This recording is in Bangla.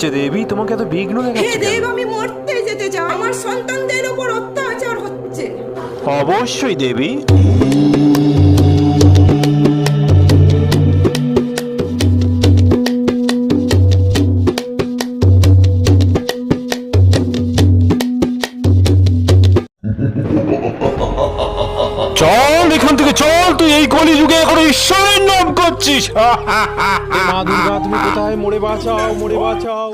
হয়েছে দেবী? তোমাকে এত বিঘ্ন দেখাচ্ছে কেন? দেব আমি মরতে যেতে চাই। আমার সন্তানদের উপর অত্যাচার হচ্ছে। অবশ্যই দেবী। চল এখান থেকে চল। তুই এই কলি যুগে এখন ঈশ্বরের নাম করছিস মা দুর্গা তুমি কোথায় মরে বাঁচাও মরে বাঁচাও